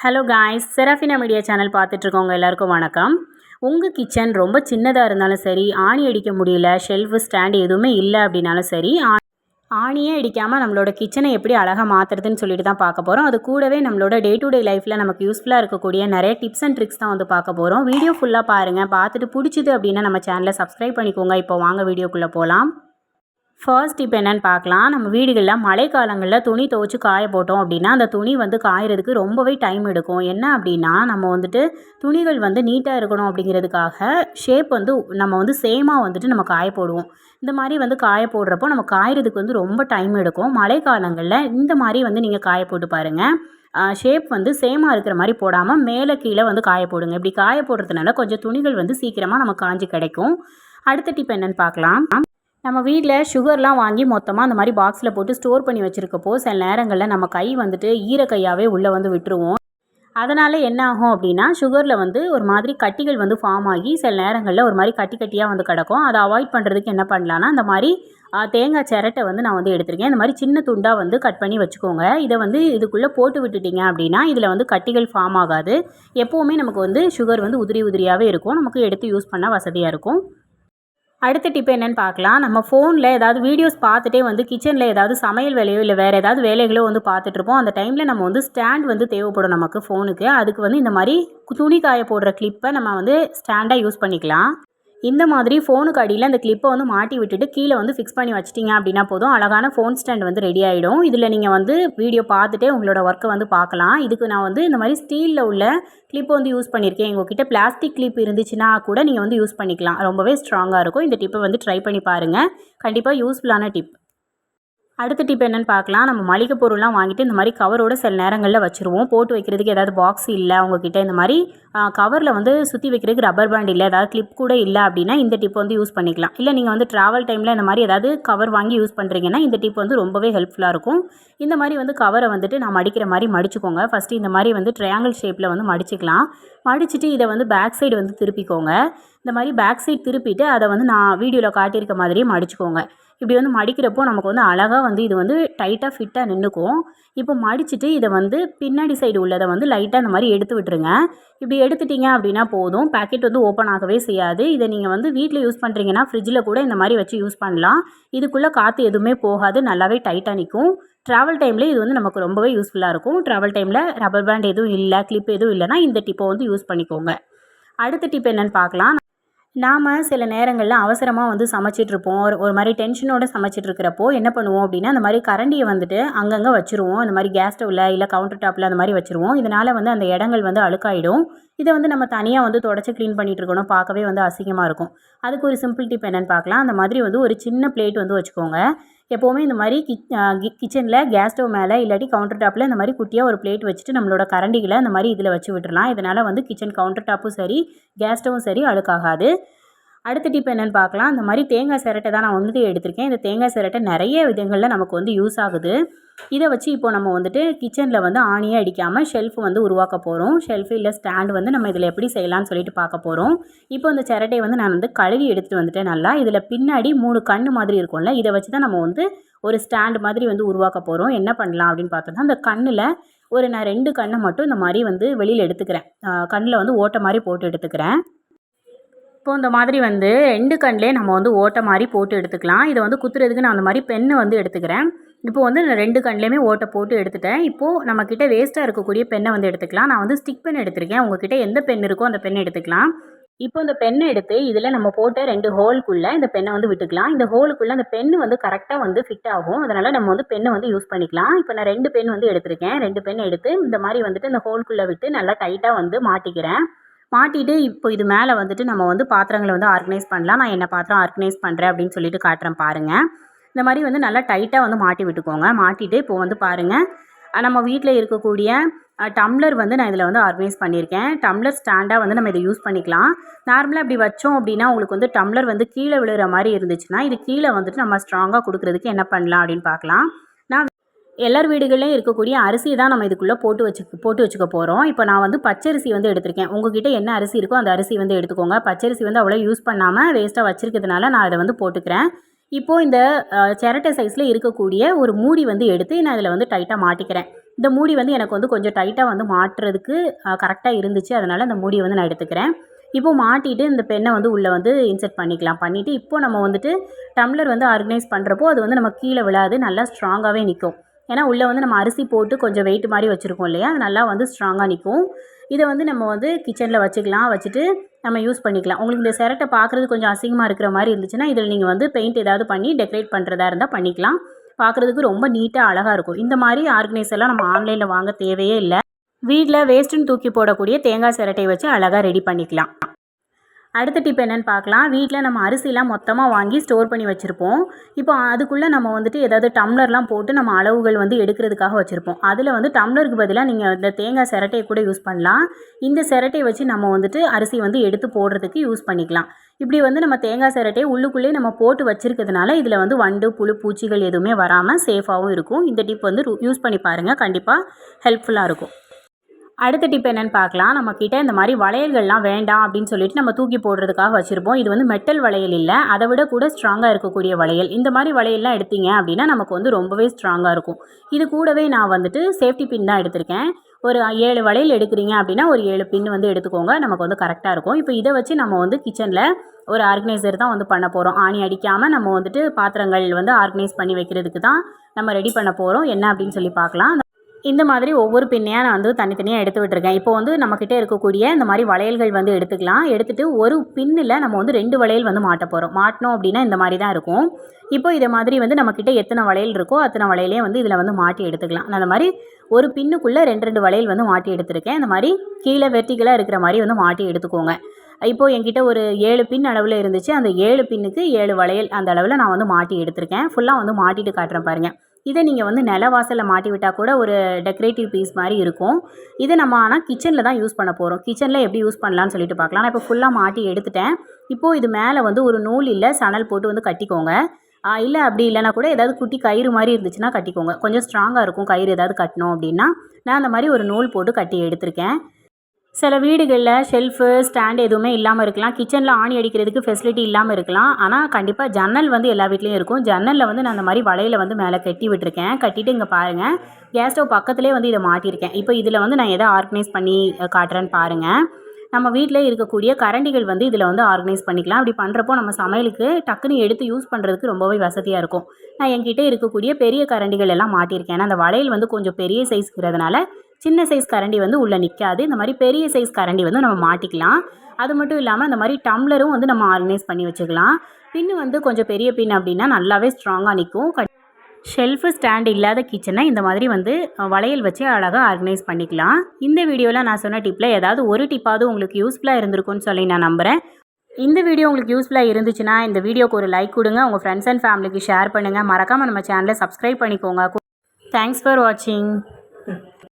Hello guys Serafina media channel பார்த்துட்ருக்கவங்க எல்லாருக்கும் வணக்கம். உங்கள் கிச்சன் ரொம்ப சின்னதாக இருந்தாலும் சரி ஆணி அடிக்க முடியல ஷெல்ஃபு ஸ்டாண்டு எதுவுமே இல்லை அப்படின்னாலும் சரி ஆ- ஆணியே அடிக்காமல் நம்மளோட கிச்சனை எப்படி அழகாக மாற்றுறதுன்னு சொல்லிட்டு தான் பார்க்க போகிறோம் அது கூடவே நம்மளோட டே டு டே லைஃப்பில் நமக்கு யூஸ்ஃபுல்லாக இருக்கக்கூடிய நிறைய டிப்ஸ் அண்ட் ட்ரிக்ஸ் தான் வந்து பார்க்க போகிறோம் வீடியோ ஃபுல்லாக பாருங்கள் பார்த்துட்டு பிடிச்சிது அப்படின்னா நம்ம சேனலை சப்ஸ்கிரைப் பண்ணிக்கோங்க. இப்போ வாங்க வீடியோக்குள்ளே போகலாம் ஃபர்ஸ்ட் இப்போ என்னென்னு பார்க்கலாம். நம்ம வீடுகளில் மழைக்காலங்களில் துணி துவைச்சி காய போட்டோம் அப்படின்னா அந்த துணி வந்து காயறதுக்கு ரொம்பவே டைம் எடுக்கும். என்ன அப்படின்னா நம்ம வந்துட்டு துணிகள் வந்து நீட்டாக இருக்கணும் அப்படிங்கிறதுக்காக ஷேப் வந்து நம்ம வந்து சேமாக வந்துட்டு நம்ம காய போடுவோம். இந்த மாதிரி வந்து காய போடுறப்போ நம்ம காயறதுக்கு வந்து ரொம்ப டைம் எடுக்கும். மழைக்காலங்களில் இந்த மாதிரி வந்து நீங்கள் காய போட்டு பாருங்கள் ஷேப் வந்து சேமாக இருக்கிற மாதிரி போடாமல் மேலே கீழே வந்து காய போடுங்க. இப்படி காய போடுறதுனால கொஞ்சம் துணிகள் வந்து சீக்கிரமாக நம்ம காஞ்சி கிடைக்கும். அடுத்த டிப் என்னென்னு பார்க்கலாம். நம்ம வீட்டில் சுகர்லாம் வாங்கி மொத்தமாக அந்த மாதிரி பாக்ஸில் போட்டு ஸ்டோர் பண்ணி வச்சுருக்கப்போ சில நேரங்களில் நம்ம கை வந்துட்டு ஈர கையாகவே உள்ளே வந்து விட்டுருவோம். அதனால் என்ன ஆகும் அப்படின்னா சுகரில் வந்து ஒரு மாதிரி கட்டிகள் வந்து ஃபார்ம் ஆகி சில நேரங்களில் ஒரு மாதிரி கட்டி கட்டியாக வந்து கிடக்கும். அதை அவாய்ட் பண்ணுறதுக்கு என்ன பண்ணலான்னா அந்த மாதிரி தேங்காய் சிரட்டை வந்து நான் வந்து எடுத்திருக்கேன். இந்த மாதிரி சின்ன துண்டாக வந்து கட் பண்ணி வச்சுக்கோங்க. இதை வந்து இதுக்குள்ளே போட்டு விட்டுட்டிங்க அப்படின்னா இதில் வந்து கட்டிகள் ஃபார்ம் ஆகாது. எப்போவுமே நமக்கு வந்து சுகர் வந்து உதிரி உதிரியாகவே இருக்கும். நமக்கு எடுத்து யூஸ் பண்ண வசதியாக இருக்கும். அடுத்த டிப் என்னென்னு பார்க்கலாம். நம்ம ஃபோனில் ஏதாவது வீடியோஸ் பார்த்துட்டே வந்து கிச்சனில் ஏதாவது சமையல் வேலையோ இல்லை வேறு ஏதாவது வேலைகளோ வந்து பார்த்துட்ருப்போம் அந்த டைமில் நம்ம வந்து ஸ்டாண்ட் வந்து தேவைப்படும் நமக்கு ஃபோனுக்கு அதுக்கு வந்து இந்த மாதிரி துணி காய போடுற கிளிப்பை நம்ம வந்து ஸ்டாண்டாக யூஸ் பண்ணிக்கலாம். இந்த மாதிரி ஃபோனுக்கு அடியில் அந்த கிளிப்பை வந்து மாட்டி விட்டுட்டு கீழே வந்து ஃபிக்ஸ் பண்ணி வச்சிட்டிங்க அப்படின்னா போதும். அழகான ஃபோன் ஸ்டாண்ட் வந்து ரெடி ஆகிடும் இதில் நீங்கள் வந்து வீடியோ பார்த்துட்டே உங்களோட ஒர்க்கை வந்து பார்க்கலாம். இதுக்கு நான் வந்து இந்த மாதிரி ஸ்டீலில் உள்ள கிளிப்பை வந்து யூஸ் பண்ணியிருக்கேன். உங்ககிட்ட பிளாஸ்டிக் கிளிப் இருந்துச்சுன்னா கூட நீங்கள் வந்து யூஸ் பண்ணிக்கலாம். ரொம்பவே ஸ்ட்ராங்காக இருக்கும். இந்த டிப்பை வந்து ட்ரை பண்ணி பாருங்கள் கண்டிப்பாக யூஸ்ஃபுல்லான டிப் அடுத்த டிப் என்னென்னு பார்க்கலாம். நம்ம மளிகை பொருள்லாம் வாங்கிட்டு இந்த மாதிரி கவரோட சில நேரங்களில் வச்சுருவோம். போட்டு வைக்கிறதுக்கு ஏதாவது பாக்ஸ் இல்லை அவங்கக்கிட்ட இந்த மாதிரி கவரில் வந்து சுற்றி வைக்கிறதுக்கு ரப்பர் பேண்ட் இல்லை ஏதாவது கிளிப் கூட இல்லை அப்படின்னா இந்த டிப் வந்து யூஸ் பண்ணிக்கலாம். இல்லை நீங்கள் வந்து ட்ராவல் டைமில் இந்த மாதிரி ஏதாவது கவர் வாங்கி யூஸ் பண்ணுறீங்கன்னா இந்த டிப் வந்து ரொம்பவே ஹெல்ப்ஃபுல்லாக இருக்கும். இந்த மாதிரி வந்து கவரை வந்துட்டு நான் மடிக்கிற மாதிரி மடிச்சுக்கோங்க. ஃபஸ்ட்டு இந்த மாதிரி வந்து ட்ரையாங்கிள் ஷேப்பில் வந்து மடிச்சுக்கலாம். மடிச்சுட்டு இதை வந்து பேக் சைடு வந்து திருப்பிக்கோங்க. இந்த மாதிரி பேக் சைடு திருப்பிட்டு அதை வந்து நான் வீடியோவில் காட்டியிருக்க மாதிரியே மடிச்சுக்கோங்க. இப்படி வந்து மடிக்கிறப்போ நமக்கு வந்து அழகாக வந்து இது வந்து டைட்டாக ஃபிட்டாக நின்றுக்கும் இப்போ மடிச்சுட்டு இதை வந்து பின்னாடி சைடு உள்ளதை வந்து லைட்டாக இந்த மாதிரி எடுத்து விட்டுருங்க. இப்படி எடுத்துட்டீங்க அப்படின்னா போதும். பேக்கெட் வந்து ஓப்பன் ஆகவே செய்யாது. இதை நீங்கள் வந்து வீட்டில் யூஸ் பண்ணுறீங்கன்னா ஃப்ரிட்ஜில் கூட இந்த மாதிரி வச்சு யூஸ் பண்ணலாம். இதுக்குள்ளே காற்று எதுவுமே போகாது. நல்லாவே டைட்டாக நிற்கும் ட்ராவல் டைமில் இது வந்து நமக்கு ரொம்பவே யூஸ்ஃபுல்லாக இருக்கும். ட்ராவல் டைமில் ரப்பர் பேண்ட் எதுவும் இல்லை கிளிப் எதுவும் இல்லைன்னா இந்த டிப்பை வந்து யூஸ் பண்ணிக்கோங்க. அடுத்த டிப் என்னென்னு பார்க்கலாம். நாம் சில நேரங்களில் அவசரமாக வந்து சமைச்சிட்ருப்போம். ஒரு ஒரு மாதிரி டென்ஷனோட சமைச்சிட்டு இருக்கிறப்போ என்ன பண்ணுவோம் அப்படின்னா அந்த மாதிரி கரண்டியை வந்துட்டு அங்கங்கே வச்சுருவோம். அந்த மாதிரி கேஸ் ஸ்டவ்வில் இல்லை கவுண்டர் டாப்பில் அந்த மாதிரி வச்சுருவோம். இதனால் வந்து அந்த இடங்கள் வந்து அழுக்காயிடும். இதை வந்து நம்ம தனியாக வந்து தொடச்சி க்ளீன் பண்ணிட்டு இருக்கணும். பார்க்கவே வந்து அசிங்கமாக இருக்கும். அதுக்கு ஒரு சிம்பிள் டிப் என்னென்னு பார்க்கலாம். அந்த மாதிரி வந்து ஒரு சின்ன பிளேட் வந்து வச்சுக்கோங்க. எப்போவுமே இந்த மாதிரி கிச் கிச்சனில் கேஸ் ஸ்டவ் மேலே இல்லாட்டி கவுண்டர் டாப்பில் இந்த மாதிரி குட்டியாக ஒரு பிளேட் வச்சுட்டு நம்மளோட கரண்டிகளை இந்த மாதிரி இதில் வச்சு விட்டுறலாம். இதனால் வந்து கிச்சன் கவுண்டர் டாப்பும் சரி கேஸ் ஸ்டவும் சரி அழுக்காகாது. அடுத்த டிப் என்னென்னு பார்க்கலாம். இந்த மாதிரி தேங்காய் சிரட்டை தான் நான் வந்துட்டு எடுத்திருக்கேன். இந்த தேங்காய் சிரட்டை நிறைய விதங்களில் நமக்கு வந்து யூஸ் ஆகுது. இதை வச்சு இப்போ நம்ம வந்துட்டு கிச்சனில் வந்து ஆணியே அடிக்காமல் ஷெல்ஃப் வந்து உருவாக்க போகிறோம் ஷெல்ஃபு இல்லை ஸ்டாண்ட் வந்து நம்ம இதில் எப்படி செய்யலாம்னு சொல்லிட்டு பார்க்க போகிறோம் இப்போ இந்த சிரட்டையை வந்து நான் வந்து கழுவி எடுத்துகிட்டு வந்துட்டேன் நல்லா. இதில் பின்னாடி மூணு கண் மாதிரி இருக்கும்ல இதை வச்சு தான் நம்ம வந்து ஒரு ஸ்டாண்ட் மாதிரி வந்து உருவாக்க போகிறோம் என்ன பண்ணலாம் அப்படின்னு பார்த்தோம்னா அந்த கண்ணில் ஒரு நான் ரெண்டு கண்ணை மட்டும் இந்த மாதிரி வந்து வெளியில் எடுத்துக்கிறேன். கண்ணில் வந்து ஓட்டை மாதிரி போட்டு எடுத்துக்கிறேன். இப்போ இந்த மாதிரி வந்து ரெண்டு கண்ணிலே நம்ம வந்து ஓட்டை மாதிரி போட்டு எடுத்துக்கலாம். இதை வந்து குத்துறதுக்கு நான் அந்த மாதிரி பெண்ணை வந்து எடுத்துக்கிறேன். இப்போ வந்து நான் ரெண்டு கண்லேயுமே ஓட்டை போட்டு எடுத்துட்டேன். இப்போது நம்மக்கிட்ட வேஸ்ட்டாக இருக்கக்கூடிய பெண்ணை வந்து எடுத்துக்கலாம். நான் வந்து ஸ்டிக் பென் எடுத்திருக்கேன். உங்ககிட்ட எந்த பென் இருக்கோ அந்த பென் எடுத்துக்கலாம். இப்போ இந்த பெண்ணை எடுத்து இதில் நம்ம போட்ட ரெண்டு ஹோலுக்குள்ளே இந்த பெண்ணை வந்து விட்டுக்கலாம். இந்த ஹோலுக்குள்ளே அந்த பெண் வந்து கரெக்டாக வந்து ஃபிட் ஆகும். அதனால் நம்ம வந்து பெண்ணை வந்து யூஸ் பண்ணிக்கலாம். இப்போ நான் ரெண்டு பென் வந்து எடுத்திருக்கேன். ரெண்டு பெண் எடுத்து இந்த மாதிரி வந்துட்டு இந்த ஹோல்குள்ளே விட்டு நல்லா டைட்டாக வந்து மாட்டிக்கிறேன். மாட்டிட்டு இப்போ இது மேலே வந்துட்டு நம்ம வந்து பாத்திரங்களை வந்து ஆர்கனைஸ் பண்ணலாம். நான் என்ன பாத்திரம் ஆர்கனைஸ் பண்ணுறேன் அப்படின்னு சொல்லிட்டு காட்டுறேன் பாருங்கள் இந்த மாதிரி வந்து நல்லா டைட்டாக வந்து மாட்டி விட்டுக்கோங்க. மாட்டிட்டு இப்போ வந்து பாருங்கள் நம்ம வீட்டில் இருக்கக்கூடிய டம்ளர் வந்து நான் இதில் வந்து ஆர்கனைஸ் பண்ணியிருக்கேன். டம்ளர் ஸ்டாண்டாக வந்து நம்ம இதை யூஸ் பண்ணிக்கலாம். நார்மலாக இப்படி வச்சோம் அப்படின்னா உங்களுக்கு வந்து டம்ளர் வந்து கீழே விழுகிற மாதிரி இருந்துச்சுன்னா இது கீழே வந்துட்டு நம்ம ஸ்ட்ராங்காக கொடுக்குறதுக்கு என்ன பண்ணலாம் அப்படின்னு பார்க்கலாம். எல்லார் வீடுகளிலும் இருக்கக்கூடிய அரிசியை தான் நம்ம இதுக்குள்ளே போட்டு வச்சு போட்டு வச்சுக்க போகிறோம் இப்போ நான் வந்து பச்சரிசி வந்து எடுத்திருக்கேன். உங்ககிட்ட என்ன அரிசி இருக்கோ அந்த அரிசி வந்து எடுத்துக்கோங்க. பச்சரிசி வந்து அவ்வளோ யூஸ் பண்ணாமல் வேஸ்ட்டாக வச்சுருக்கிறதுனால நான் அதை வந்து போட்டுக்கிறேன். இப்போது இந்த சிரட்டை சைஸில் இருக்கக்கூடிய ஒரு மூடி வந்து எடுத்து நான் இதில் வந்து டைட்டாக மாட்டிக்கிறேன். இந்த மூடி வந்து எனக்கு வந்து கொஞ்சம் டைட்டாக வந்து மாட்டுறதுக்கு கரெக்டாக இருந்துச்சு. அதனால் அந்த மூடியை வந்து நான் எடுத்துக்கிறேன். இப்போ மாட்டிட்டு இந்த பெண்ணை வந்து உள்ளே வந்து இன்செர்ட் பண்ணிக்கலாம். பண்ணிவிட்டு இப்போ நம்ம வந்துட்டு டம்ளர் வந்து ஆர்கனைஸ் பண்ணுறப்போ அது வந்து நம்ம கீழே விழாது. நல்லா ஸ்ட்ராங்காகவே நிற்கும் ஏன்னா உள்ளே வந்து நம்ம அரிசி போட்டு கொஞ்சம் வெயிட் மாதிரி வச்சுருக்கோம் இல்லையா? அது நல்லா வந்து ஸ்ட்ராங்காக நிற்கும் இதை வந்து நம்ம வந்து கிச்சனில் வச்சுக்கலாம் வச்சுட்டு நம்ம யூஸ் பண்ணிக்கலாம். உங்களுக்கு இந்த சிரட்டை பார்க்குறது கொஞ்சம் அசிங்கமாக இருக்கிற மாதிரி இருந்துச்சுன்னா இதில் நீங்கள் வந்து பெயிண்ட் ஏதாவது பண்ணி டெக்கரேட் பண்ணுறதா இருந்தால் பண்ணிக்கலாம். பார்க்குறதுக்கு ரொம்ப நீட்டாக அழகாக இருக்கும். இந்த மாதிரி ஆர்கனைஸ் எல்லாம் நம்ம ஆன்லைனில் வாங்க தேவையே இல்லை. வீட்டில் வேஸ்ட்டுன்னு தூக்கி போடக்கூடிய தேங்காய் சிரட்டை வச்சு அழகாக ரெடி பண்ணிக்கலாம். அடுத்த டிப் என்னென்னு பார்க்கலாம். வீட்டில் நம்ம அரிசிலாம் மொத்தமாக வாங்கி ஸ்டோர் பண்ணி வச்சுருப்போம். இப்போ அதுக்குள்ளே நம்ம வந்துட்டு ஏதாவது டம்ளர்லாம் போட்டு நம்ம அளவுகள் வந்து எடுக்கிறதுக்காக வச்சுருப்போம். அதில் வந்து டம்ளருக்கு பதிலாக நீங்கள் இந்த தேங்காய் சிரட்டையை கூட யூஸ் பண்ணலாம். இந்த சிரட்டையை வச்சு நம்ம வந்துட்டு அரிசி வந்து எடுத்து போடுறதுக்கு யூஸ் பண்ணிக்கலாம். இப்படி வந்து நம்ம தேங்காய் சிரட்டையை உள்ளுக்குள்ளேயே நம்ம போட்டு வச்சுருக்கிறதுனால இதில் வந்து வண்டு புழு பூச்சிகள் எதுவுமே வராமல் சேஃபாகவும் இருக்கும். இந்த டிப் வந்து யூஸ் பண்ணி பாருங்கள் கண்டிப்பாக ஹெல்ப்ஃபுல்லாக இருக்கும். அடுத்த டிப் என்னென்னு பார்க்கலாம். நம்மக்கிட்ட இந்த மாதிரி வளையல்கள்லாம் வேண்டாம் அப்படின்னு சொல்லிட்டு நம்ம தூக்கி போடுறதுக்காக வச்சுருப்போம். இது வந்து மெட்டல் வளையல் இல்லை. அதை விட கூட ஸ்ட்ராங்காக இருக்கக்கூடிய வளையல். இந்த மாதிரி வளையல்லாம் எடுத்தீங்க அப்படின்னா நமக்கு வந்து ரொம்பவே ஸ்ட்ராங்காக இருக்கும். இது கூடவே நான் வந்துட்டு சேஃப்டி பின் தான் எடுத்திருக்கேன். ஒரு ஏழு வளையல் எடுக்கிறீங்க அப்படின்னா ஒரு ஏழு பின் வந்து எடுத்துக்கோங்க. நமக்கு வந்து கரெக்டாக இருக்கும். இப்போ இதை வச்சு நம்ம வந்து கிச்சனில் ஒரு ஆர்கனைசர் தான் வந்து பண்ண போகிறோம் ஆணி அடிக்காமல் நம்ம வந்துட்டு பாத்திரங்கள் வந்து ஆர்கனைஸ் பண்ணி வைக்கிறதுக்கு தான் நம்ம ரெடி பண்ண போகிறோம் என்ன அப்படின்னு சொல்லி பார்க்கலாம். இந்த மாதிரி ஒவ்வொரு பின்னையாக நான் வந்து தனித்தனியாக எடுத்து விட்டுருக்கேன். இப்போ வந்து நம்மக்கிட்ட இருக்கக்கூடிய இந்த மாதிரி வளையல்கள் வந்து எடுத்துக்கலாம். எடுத்துகிட்டு ஒரு பின்னில் நம்ம வந்து ரெண்டு வளையல் வந்து மாட்ட போகிறோம் மாட்டினோம் அப்படின்னா இந்த மாதிரி தான் இருக்கும். இப்போ இதை மாதிரி வந்து நம்மக்கிட்ட எத்தனை வளையல் இருக்கோ அத்தனை வளையலே வந்து இதில் வந்து மாட்டி எடுத்துக்கலாம். நான் அந்த மாதிரி ஒரு பின்னுக்குள்ளே ரெண்டு ரெண்டு வளையல் வந்து மாட்டி எடுத்திருக்கேன். இந்த மாதிரி கீழே வெர்டிகலாக இருக்கிற மாதிரி வந்து மாட்டி எடுத்துக்கோங்க. இப்போது என்கிட்ட ஒரு ஏழு பின் அளவில் இருந்துச்சு. அந்த ஏழு பின்னுக்கு ஏழு வளையல் அந்த அளவில் நான் வந்து மாட்டி எடுத்திருக்கேன். ஃபுல்லாக வந்து மாட்டிட்டு காட்டுறேன் பாருங்கள் இதை நீங்கள் வந்து நில வாசலில் மாட்டி விட்டால் கூட ஒரு டெக்கரேட்டிவ் பீஸ் மாதிரி இருக்கும். இதை நம்ம ஆனால் கிச்சனில் தான் யூஸ் பண்ண போகிறோம் கிச்சனில் எப்படி யூஸ் பண்ணலான்னு சொல்லிட்டு பார்க்கலாம். நான் இப்போ ஃபுல்லாக மாட்டி எடுத்துட்டேன். இப்போது இது மேலே வந்து ஒரு நூல் இல்லை சணல் போட்டு வந்து கட்டிக்கோங்க. இல்லை அப்படி இல்லைனா கூட ஏதாவது குட்டி கயிறு மாதிரி இருந்துச்சுன்னா கட்டிக்கோங்க. கொஞ்சம் ஸ்ட்ராங்காக இருக்கும் கயிறு ஏதாவது கட்டணும் அப்படின்னா. நான் அந்த மாதிரி ஒரு நூல் போட்டு கட்டி எடுத்திருக்கேன். சில வீடுகளில் ஷெல்ஃபு ஸ்டாண்ட் எதுவுமே இல்லாமல் இருக்கலாம். கிச்சனில் ஆணி அடிக்கிறதுக்கு ஃபெசிலிட்டி இல்லாமல் இருக்கலாம். ஆனால் கண்டிப்பாக ஜன்னல் வந்து எல்லா வீட்லேயும் இருக்கும். ஜன்னலில் வந்து நான் அந்த மாதிரி வலையில் வந்து மேலே கட்டி விட்டுருக்கேன். கட்டிட்டு இங்கே பாருங்கள் கேஸ் ஸ்டவ் பக்கத்துலேயே வந்து இதை மாட்டியிருக்கேன் இப்போ இதில் வந்து நான் எதை ஆர்கனைஸ் பண்ணி காட்டுறேன்னு பாருங்கள் நம்ம வீட்டில் இருக்கக்கூடிய கரண்டிகள் வந்து இதில் வந்து ஆர்கனைஸ் பண்ணிக்கலாம். அப்படி பண்ணுறப்போ நம்ம சமையலுக்கு டக்குன்னு எடுத்து யூஸ் பண்ணுறதுக்கு ரொம்பவே வசதியாக இருக்கும். நான் என்கிட்ட இருக்கக்கூடிய பெரிய கரண்டிகள் எல்லாம் மாட்டியிருக்கேன் ஏன்னா அந்த வளையல் வந்து கொஞ்சம் பெரிய சைஸ்ங்கிறதுனால சின்ன சைஸ் கரண்டி வந்து உள்ளே நிற்காது இந்த மாதிரி பெரிய சைஸ் கரண்டி வந்து நம்ம மாட்டிக்கலாம். அது மட்டும் இல்லாமல் இந்த மாதிரி டம்ளரும் வந்து நம்ம ஆர்கனைஸ் பண்ணி வச்சுக்கலாம். பின்னு வந்து கொஞ்சம் பெரிய பின் அப்படின்னா நல்லாவே ஸ்ட்ராங்காக நிற்கும் ஷெல்ஃபு ஸ்டாண்ட் இல்லாத கிச்சனை இந்த மாதிரி வந்து வளையல் வச்சு அழகாக ஆர்கனைஸ் பண்ணிக்கலாம். இந்த வீடியோவில் நான் சொன்ன டிப்பில் ஏதாவது ஒரு டிப்பாவது உங்களுக்கு யூஸ்ஃபுல்லாக இருந்திருக்கும்னு சொல்லி நான் நம்புகிறேன் இந்த வீடியோ உங்களுக்கு யூஸ்ஃபுல்லாக இருந்துச்சுன்னா இந்த வீடியோக்கு ஒரு லைக் கொடுங்க. உங்கள் ஃப்ரெண்ட்ஸ் அண்ட் ஃபேமிலிக்கு ஷேர் பண்ணுங்கள் மறக்காமல் நம்ம சேனலை சப்ஸ்கிரைப் பண்ணிக்கோங்க. தேங்க்ஸ் ஃபார் வாட்சிங்